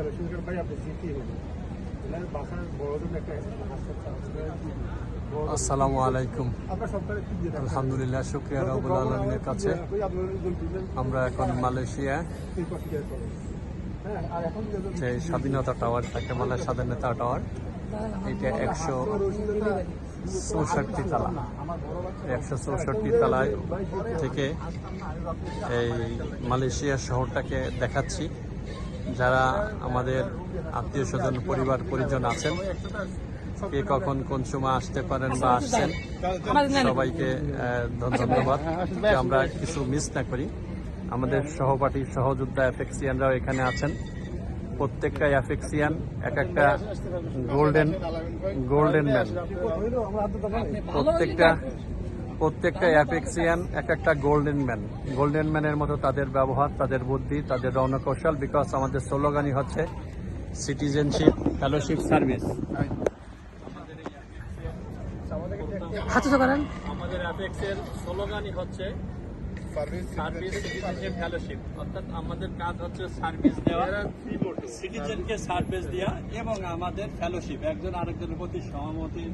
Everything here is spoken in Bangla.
ভাই আপনি জিতি হলো এনার বাসার বড়জন একটা আসসালামু আলাইকুম আলহামদুলিল্লাহ শুক্রিয়া রবুল আলমিনের কাছে আমরা এখন মালয়েশিয়া হ্যাঁ যে স্বাধীনতা টাওয়ার থাকে মালয় স্বাধীনতা টাওয়ার এটা একশো চৌষট্টি তালা একশো চৌষট্টি তালায় থেকে এই মালয়েশিয়া শহরটাকে দেখাচ্ছি যারা আমাদের আত্মীয় স্বজন, পরিবার, পরিজন আছেন, কে কখন কোন সময় আসতে পারেন বা আসছেন, সবাইকে ধন্যবাদ। আমরা কিছু মিস না করি। আমাদের সহপাঠী সহযোদ্ধা অ্যাফেক্সিয়ানরাও এখানে আছেন। প্রত্যেকটা অ্যাফেক্সিয়ান, এক একটা গোল্ডেন গোল্ডেন ম্যান। প্রত্যেকটা প্রত্যেকটা অ্যাপেক্সিয়ান এক একটা গোল্ডেন ম্যান গোল্ডেন ম্যানের মতো তাদের ব্যবহার তাদের বুদ্ধি তাদের রণকৌশল বিকজ আমাদের স্লোগানই হচ্ছে সিটিজেনশিপ ফেলোশিপ সার্ভিস করেন। আমাদের অ্যাপেক্সের স্লোগানই হচ্ছে ফেলোশিপ অর্থাৎ আমাদের কাজ হচ্ছে সার্ভিস দেওয়া সিটিজেনকে সার্ভিস দেওয়া এবং আমাদের ফেলোশিপ একজন আরেকজনের প্রতি সহমতি।